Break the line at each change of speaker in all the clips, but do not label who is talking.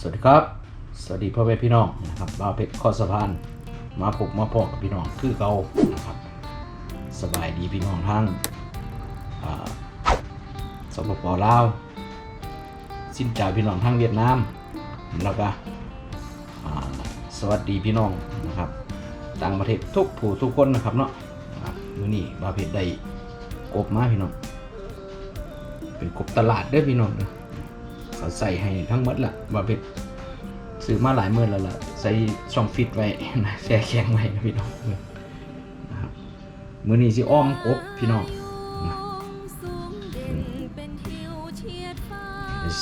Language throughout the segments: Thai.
สวัสดีครับ สวัสดีพ่อแม่พี่น้องนะครับบาเพชรข้อสะพาน มาพบมาพอกับพี่น้องคือเก่านะครับ สบายดีพี่น้องทั้งอ่าสปปลาวสิ้นจ่าพี่น้องทั้งเวียดนามแล้วก็สวัสดีพี่น้องนะครับต่างประเทศทุกผู้ทุกคนนะครับเนาะมือนี้บ่าเพชรได้กบมาพี่น้องเป็นกบตลาดเด้อพี่น้องเด้อ เขาใส่ให้ทั้งหมดละบาเบ็ดซื้อมาหลายหมื่นแล้วล่ะ ใส่ชองฟิตไว้นะแช่แข็งไว้นะพี่น้องนะครับมือนี้สิอ้อมกบพี่น้อง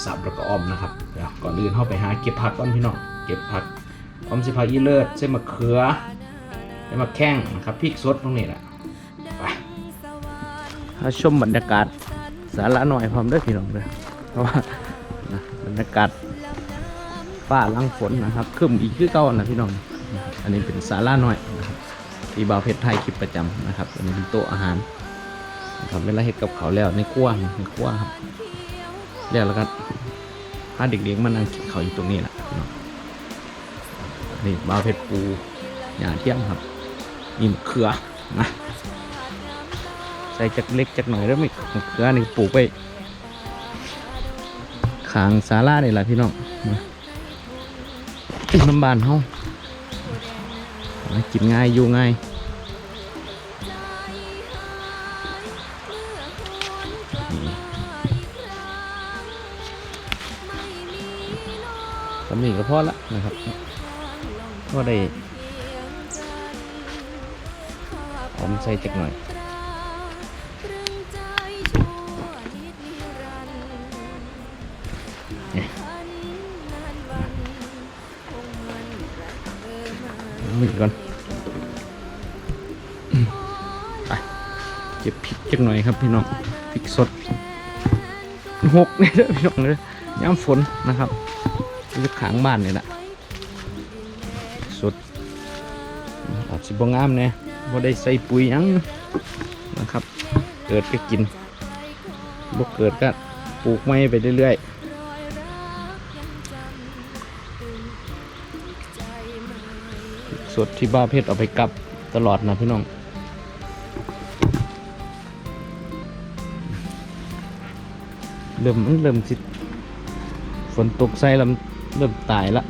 สับแล้วก็อ้อมนะครับเดี๋ยวก่อนอื่นเข้าไปหาเก็บผักก่อนพี่น้องเก็บผักอ้อมสิผักอีเลิศเส้นมะเขือเส้นมะแข้งนะครับพริกสดตรงนี้แหละไปถ้าชมบรรยากาศสาระหน่อยพร้อมด้วยพี่น้องเลยเพราะว่า รรยากาศฟ้าหลังฝนนะครับครึ้มอีกคือเก่านะพี่น้อง อันนี้เป็นศาลาหน้อยนะครับที่บ่าวเพชรไทยคลิปประจำนะครับ อันนี้เป็นโต๊ะอาหารนะครับเวลาเฮ็ดกับเขาแล้วในครัวนในครัวครับแล้วแล้วก็พาเด็กๆมานั่งกินเขาอยู่ตรงนี้แหละนี่บ่าวเพชรปูหญ้างเที่ยมครับนี่มะเขือนะใส่จักเล็กจักหน่อยแล้วไม่มะเขือนี่ปลูกไว้ ขางศาลานี่แหละพี่น้องนะน้ำบานเฮานะกินง่ายอยู่ง่ายสำนีก็พอละนะครับ ก็ได้หอมใส่จักหน่อย ไปเก็บพริกจักหน่อยครับพี่น้องพริกสดหกเนี่ยพี่น้องเลยย่ำฝนนะครับอยู่ขางบ้านนี่แหละสดอาจสิบงามเนี่ยบ่ได้ใส่ปุ๋ยยังนะครับ เกิดก็กินบ่เกิดก็ปลูกไม้ไปเรื่อยๆสดที่บ้าเพชรเอาไปกลับตลอดนะพี่น้อง เริ่มมันเริ่มสิฝนตกใส่แล้วมันเริ่มตายละ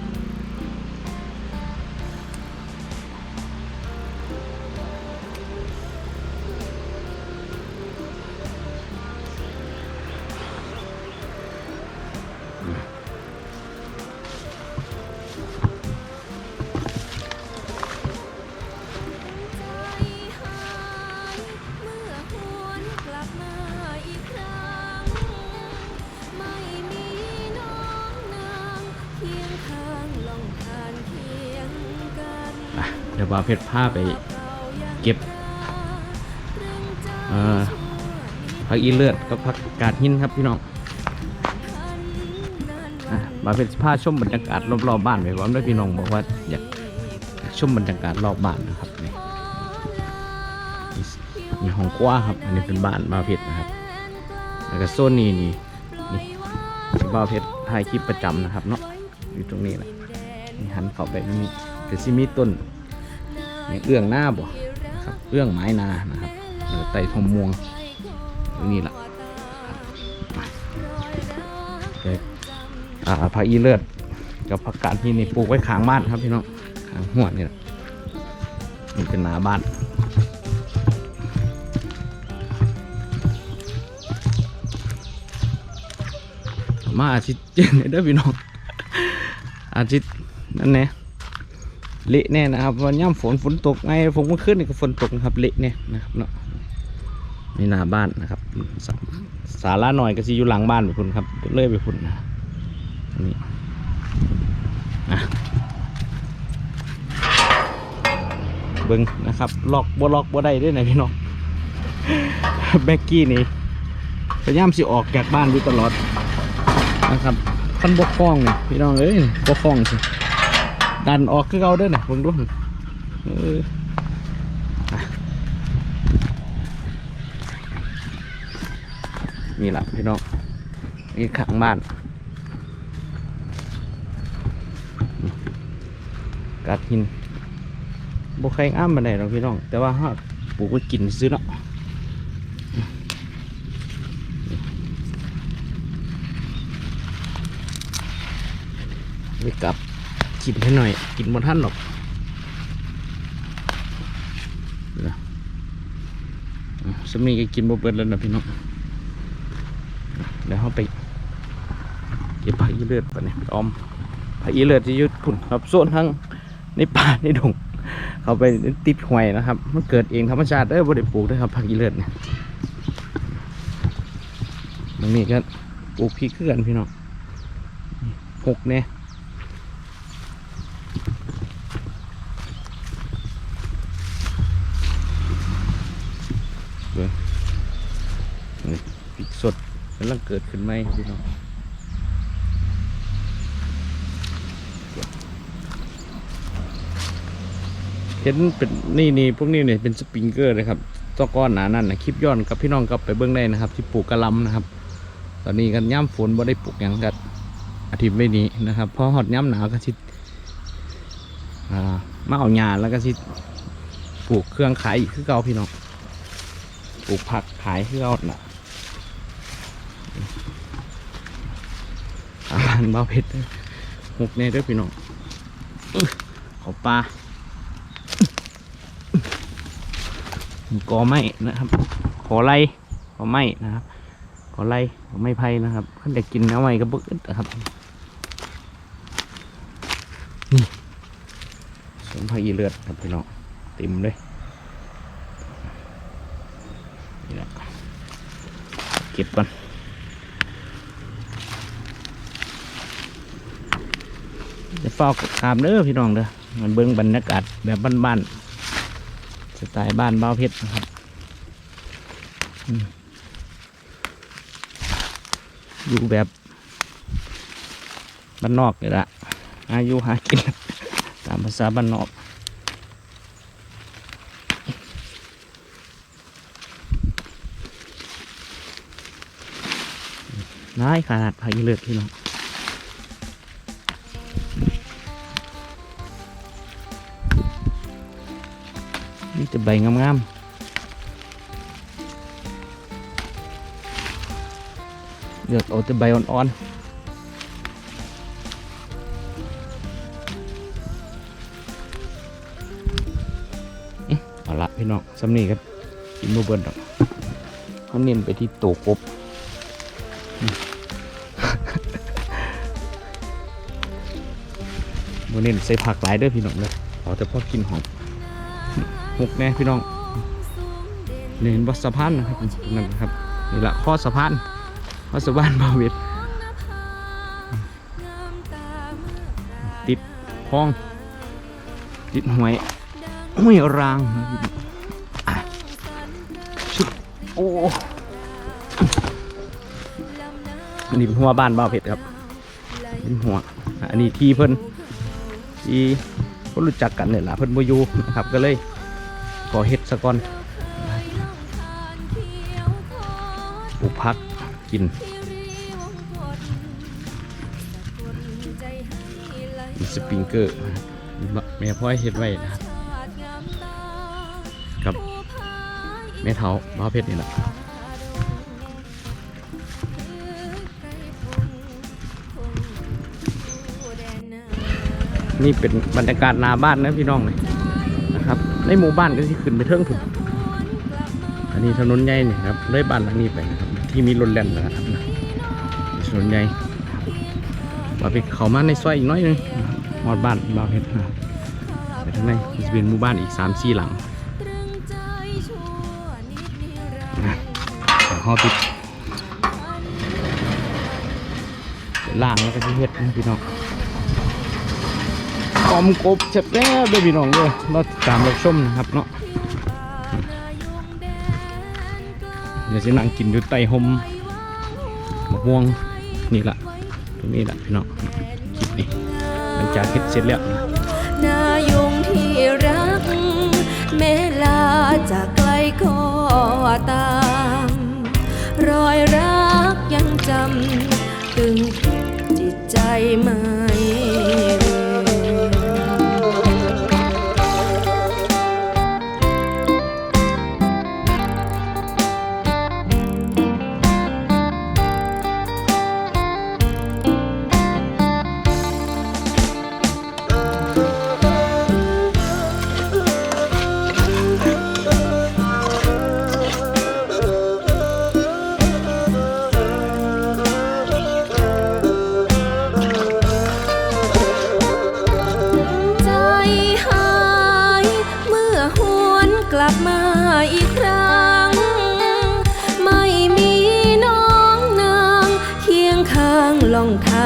ะเดี๋ยวบ้าเพชรพาไปเก็บเอ่อผักอีเลือดกับผักกาดหินครับพี่น้องอะบ้าเพชรพาชมบรรยากาศรอบๆบ้านไปพร้อมด้วยพี่น้องบอกว่าอยากชมบรรยากาศรอบบ้านนะครับนี่มีห้องกว้าครับอันนี้เป็นบ้านบาเพชรนะครับแล้วก็โซนนี้นี่นี่ที่บ้าเพชรถ่ายคลิปประจำนะครับเนาะอยู่ตรงนี้แหละนี่หันเข้าไปนี่คือซิมีต้น เอื้องหน้าบ่ครับเอื้องไม้นานะครับไต่ทองม่วงนี้แหละอ่าผักอีเลือดกับผักกาดที่นี่ปลูกไว้ขางบ้านครับพี่น้องขางหัวนี่แหละนี่เป็นหนาบ้านมาอาทิตย์เจนเด้พี่น้องอาทิตย์นั่นแน่ เละแน่นะครับวันย่ำฝนฝนตกไงฝนเมื่อคืนนี่ก็ฝนตกนะครับเละเนี่ยนะครับเนาะนี่หน้าบ้านนะครับสาศาลาหน่อยก็สิอยู่หลังบ้านไปพุ่นครับเลื่อยไปพุ่นะนี่อะเบิ้งนะครับล็อกบ่ล็อกบ่ได้ด้วยนะพี่น้องแบกกี้นี่พยายามสิออกจากบ้านอยู่ตลอดนะครับคันบกคล้องพี่น้องเอ้ยบกคล้องสิ ดันออกคือเก่าเด้อน่ะเบิ่งดูหั่นเอออะนี่ล่ะพี่น้องนี่ข้างบ้านกากหินบ่ใครอ้ามมาได้หรอกพี่น้อง แต่ว่าฮาปลูกไว้กินซื้อเนาะไปกลับ กินให้หน่อย กินหมดท่านหรอกสมีก็กินบ่เบิดแล้วนะพี่น้องเดี๋ยวเราไปเก็บผักอีเลือดปเนี่ยออมผักอีเลือดที่ยุดพุ่นครับโซนทั้งในป่าในดงเขาไปติดหวยนะครับ มันเกิดเองธรรมชาติเด้อบ่ได้ปลูกเด้ครับผักอีเลือดเนี่ยตรงนี้ก็ปลูกพริกคือนพี่น้องหกเนี่ย เลยปิกสดกำลังเกิดขึ้นไหมพี่น้องเห็นเป็นนี่นี่พวกนี้เนี่ยเป็นสปริงเกอร์เลยครับตะก้อนหนานั่นนะคลิปย้อนกับพี่น้องกับไปเบื้องได้นะครับ ที่ปลูกกระลำนะครับ ตอนนี้กันย่ำฝนบ่ได้ปลูกหยังกันอาทิตย์ไม่นี้นะครับเพอหอดย่ำหนาวก็สิอ่า มาเอาหญ้าแล้วก็สิปลูกเครื่องขายอีกคือเก่าพี่น้องปลูกผักขายคือเก่าน่ะอาหารบ้าเพชรหกแน่ด้วยพี่น้องอื้อขอปลากอไม้นะครับ ขอไล่ขอไม้นะครับ ขอไล่ขอไม้ไผ่นะครับขั้นแต่กินเอาไม้ก็บึกนะครับ สวนผักอีเลือดครับพี่น้องเต็มเลยนี่แหละเก็บก่อนจะเฝ้าขามเด้อพี่น้องเด้อมันเบิ้งบรรยากาศแบบบ้านๆสไตล์บ้านบ้าวเพชรนะครับอยู่แบบบ้านนอกนี่ละอายุหากิน ภาษาบ้านนอกน้ายขนาดพายุเลือดพี่น้องนี่จะใบงามๆเลือกเอาแต่ใบอ่อนๆ พี่น้องสำนีครับกินโมเบิร์ดอกเขาเน้นไปที่โตกบอืมโมเน้นใส่ผักหลายเด้อพี่น้องเลยเอาแต่พอกินหอมหกแน่พี่น้องนี่เห็นว่าสะพานนะครับนั่นนะครับนี่ละข้อสะพานวัดสวานบาเวทติดห้องติดหวยห้วยรางอะชุด โอ้อันนี้เป็นหัวบ้านบ่าเพชรครับเป็นหัว อันนี้ที่เพิ่นที่เพิ่นรู้จักกันเนี่ยล่ะเพิ่นบ่อยู่นะครับ ก็เลยขอเฮ็ดสะก่อนปลูกพักกินสปริงเกอร์แม่พ่อยเฮ็ดไว้นะครับ แม่เท้าบ้าเพชรนี่แหละนี่เป็นบรรยากาศนาบ้านนะพี่น้องเลยนะครับ ในหมู่บ้านก็ที่ขึ้นไปเทิงผมอันนี้ถนนใหญ่นี่ครับเลยบ้านหลังนี้ไปนะครับ ที่มีรถแล่นนะครับนะถนนใหญ่ว่าไปเขามาในซอยอีกน้อยหนึงหอดบ้านบ้าเพชรนะไปทางในจะเป็นหมู่บ้านอีกสามสี่หลัง เขาติดล่างแล้วก็ที่เฮ็ดพี่น้องกอมกบเจ็บแน่เลยพี่น้องเลยเราติดตามรับชมนะครับเนาะเดี๋ยวจะนั่งกินอยู่ใต้ห่มมะม่วงนี่แหละตรงนี้แหละพี่น้องคลิปนี้หลังจากเฮ็ดเสร็จแล้ว
นายงที่รักแม้ลาจากไกลก็ตาม อยรักยังจำตึงจิตใจไม่ลืม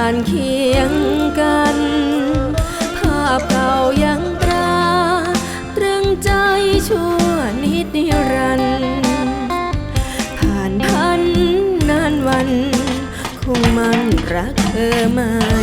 านเคียงกัน ภาพเก่ายังตราตรึงใจชั่วนิดนิรันดร์ผ่านพันนานวัน คงมันรักเธอมา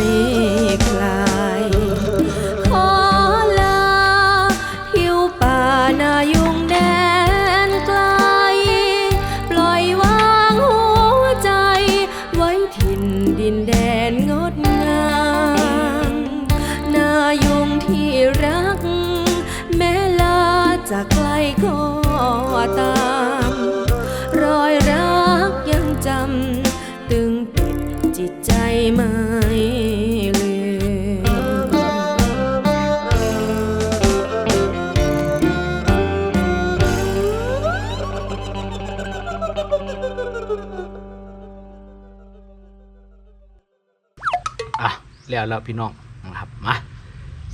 แล้วแล้
วพี่น้องนะครับมา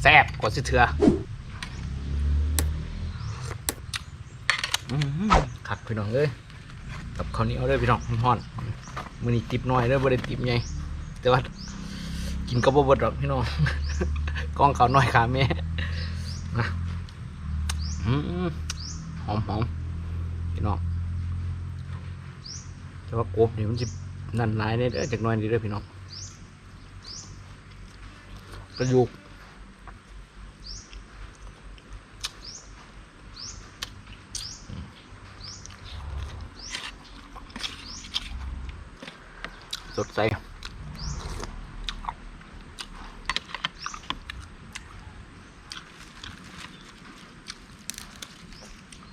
แซ่บกว่าสิเถื่ออื้อหือคักพี่น้องเลยกับข้าวเหนียวเลยพี่น้องฮ้อนมือนี้ติบน้อยเลยบ่ได้ติบใหญ่แต่ว่ากินก็บ่เบดหรอกพี่น้องกล้องเขาวน้อยขาแม่นะหอมหอมพี่น้องแต่ว่ากบนี่มันสินั่นลายเนี่ยเด้อจากน้อยนี่เด้อพี่น้อง กระดูกสดใส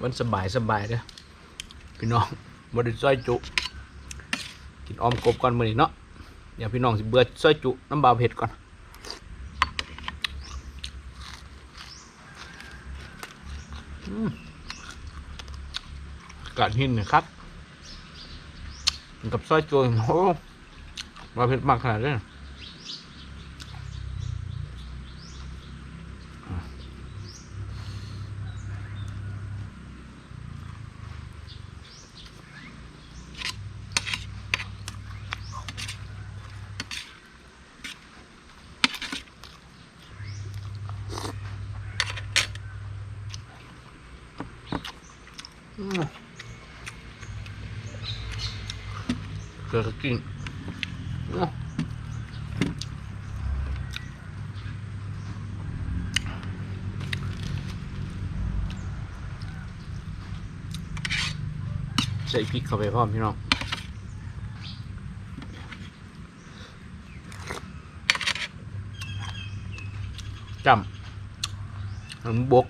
วันสบายสบายเด้อพี่น้องบไดิซอยจุ กินออมกบก่อนมือนี้เนาะเดี๋ยวพี่น้องสิเบื่อซอยจุน้ำบาเผ็ดก่อน กาดหินนะครับ กับซอยจูนโอ้มาเผ็ดมากขนาดนี้ เกลือก็กินโอ้ใส่พริกเข้าไปพร้อมพี่น้องจำมันบก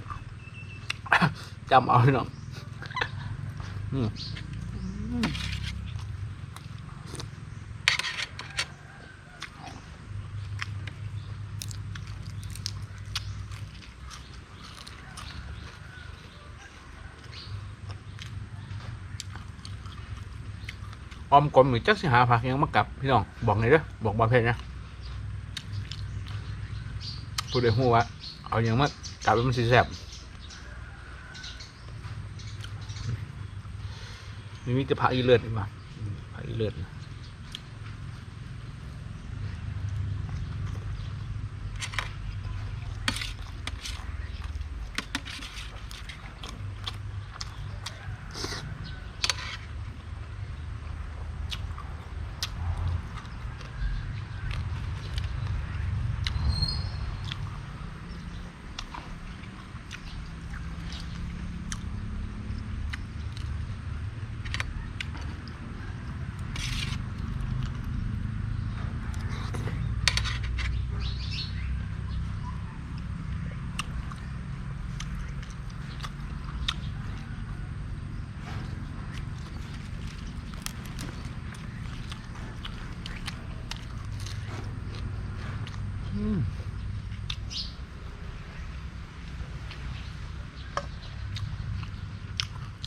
จำเอาพี่น้อง อืม ออมกลมหรือจักสิหาผักยังมากลับพี่น้องบอกเลยเด้อบอกบอเพนนะพูดได้หัวเอาอยังมากลับมันสีแสบมีมิตรผักอีเลือดนี่มาอืมผักอีเลือดนะ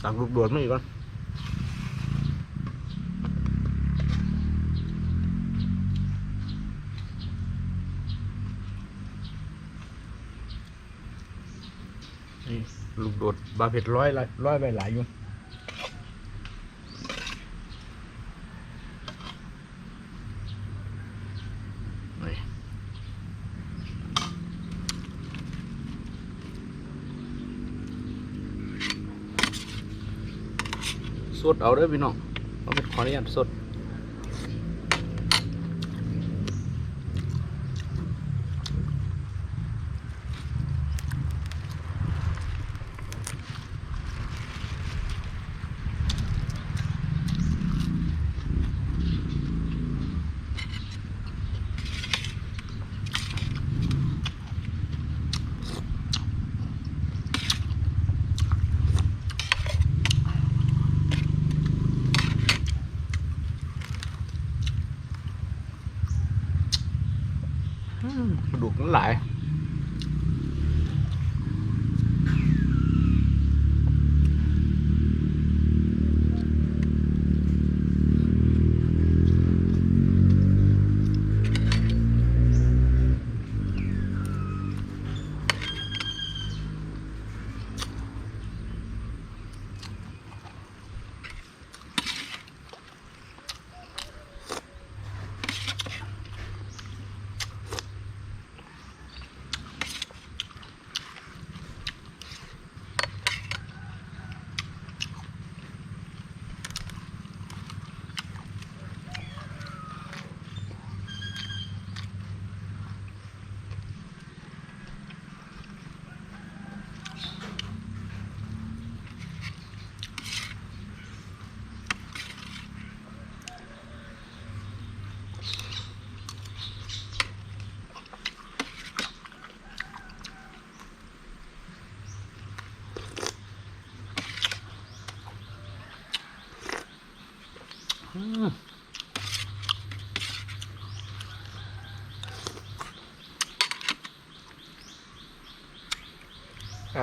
ตักลูกด่วนมาอีกก่อนนี่ลูกโดดบาเผ็ดร้อยร้อยไปหลายอยู่ สดเอาเด้อพี่น้องบาเผ็ดขออนุญาตสด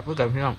ครับเพูดกับพี่น้อง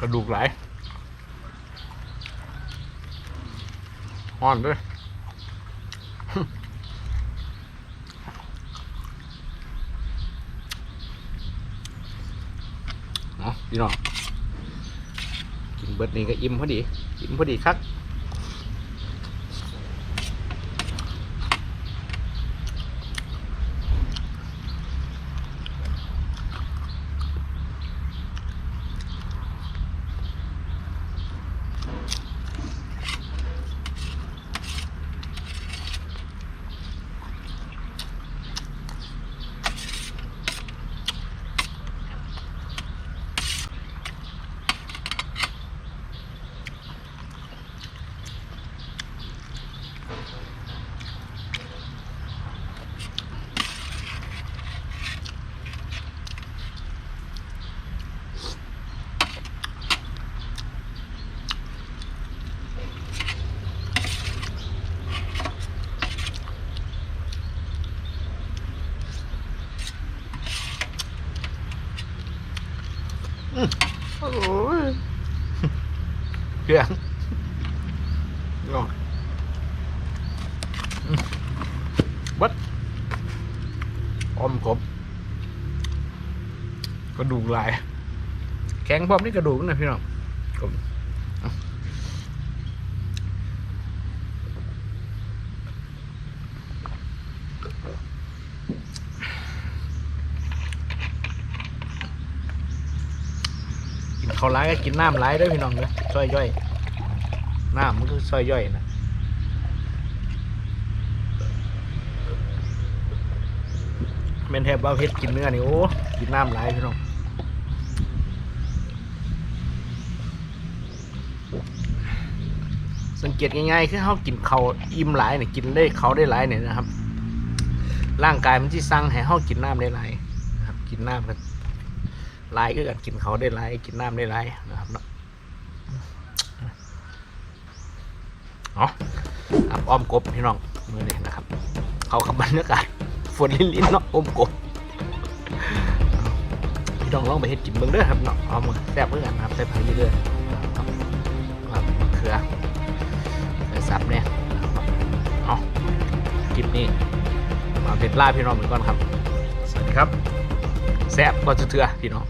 กระดูกไหลห่อนด้วยเนาะพี่น้องกินเบิดนี้ก็อิ่มพอดี อิ่มพอดีครับ วัดอมกบกระดูกลาย แข็งพร้อมนี่กระดูกนะพี่น้องกบเอากินข้าวร้ายก็กินน้ำร้ายด้วยพี่น้องเด้อซอยย่อยน้ำมันคือซอยย่อยนะ เมนแทบเอาเพชรกินเนื้อนี่โอ้กินน้ำร้ายพี่น้องสังเกตง่ายๆคือเขากินเขาอิ่มหลายเนี่ยกินได้เขาได้หลายเนี่ยนะครับ ร่างกายมันที่สั่งให้เขากินน้ำได้หลายนะครับ กินน้ำกันหลายก็กันกินเขาได้หลาย กินน้ำได้หลายนะครับเนาะอาครับอ้อมกบพี่น้องมือนี้นะครับ เขากับบรรยากาศ ฝนลิ้นๆเนาะอ้อมกบพี่น้องลองไปเฮ็ดกินเบิ่งเด้อครับเนาะเอามือแซ่บเพื่อกันนะครับใส่ผักเยอะๆนะครับครับมะเขือไปซับเนี่ยเอาคลิปนี้มาเป็นล่าพี่น้องเหมือนก่อนครับ สวัสดีครับ แซ่บก็จะเถื่อพี่น้อง